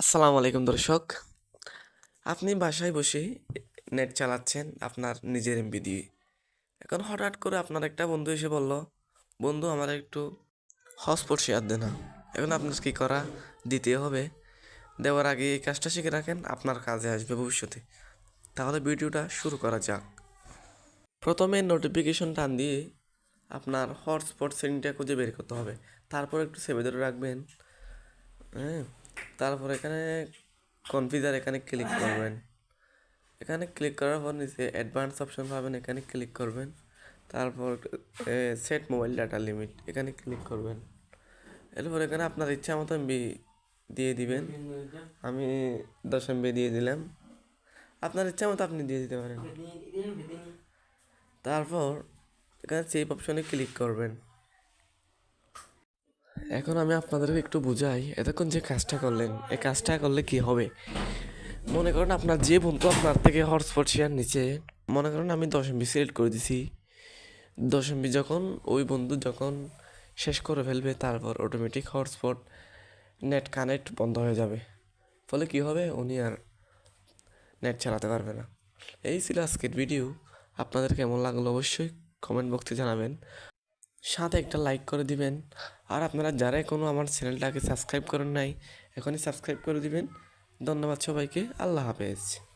আসসালামু আলাইকুম দর্শক। আপনি বাসায় বসে নেট চালাচ্ছেন আপনার নিজের এমবি দিয়ে এখন হঠাৎ করে আপনার একটা বন্ধু এসে বলল, বন্ধু, আমার একটু হটস্পট শেয়ার দে না। এখন আপনার কী করা? দিতে হবে। দেওয়ার আগে এই কাজটা শিখে রাখেন, আপনার কাজে আসবে ভবিষ্যতে। তাহলে ভিডিওটা শুরু করা যাক। প্রথমে নোটিফিকেশন টান দিয়ে আপনার হটস্পট সেটিংটা খুঁজে বের করতে হবে। তারপর একটু সেভে ধরে রাখবেন। হ্যাঁ। তারপর এখানে কনফিগার এখানে ক্লিক করবেন। এখানে ক্লিক করার পর নিচে অ্যাডভান্স অপশন পাবেন, এখানে ক্লিক করবেন। তারপর সেট মোবাইল ডাটা লিমিট এখানে ক্লিক করবেন। এরপর এখানে আপনার ইচ্ছা মতো এমবি দিয়ে দিবেন। আমি দশ এমবি দিয়ে দিলাম। আপনার ইচ্ছা মতো আপনি দিয়ে দিতে পারেন। তারপর এখানে সেভ অপশনে ক্লিক করবেন। এখন আমি আপনাদেরকে একটু বুঝাই, এতক্ষণ যে কাজটা করলেন এই কাজটা করলে কি হবে? মনে করেন আপনার যে বন্ধু আপনার থেকে হটস্পট শেয়ার নিচে মনে করেন আমি দশ এমবি সিলেক্ট করে দিছি। দশ এমবি যখন, ওই বন্ধু যখন শেষ করে ফেলবে, তারপর অটোমেটিক হটস্পট নেট কানেক্ট বন্ধ হয়ে যাবে। ফলে কি হবে? উনি আর নেট চালাতে পারবে না। এই ছিল আজকের ভিডিও আপনাদের কেমন লাগল অবশ্যই কমেন্ট বক্সে জানাবেন। সাথে একটা লাইক করে দিবেন। আর আপনারা যারা এখনও আমার চ্যানেলটাকে সাবস্ক্রাইব করেন নাই, এখনই সাবস্ক্রাইব করে দিবেন। ধন্যবাদ সবাইকে। আল্লাহ হাফেজ।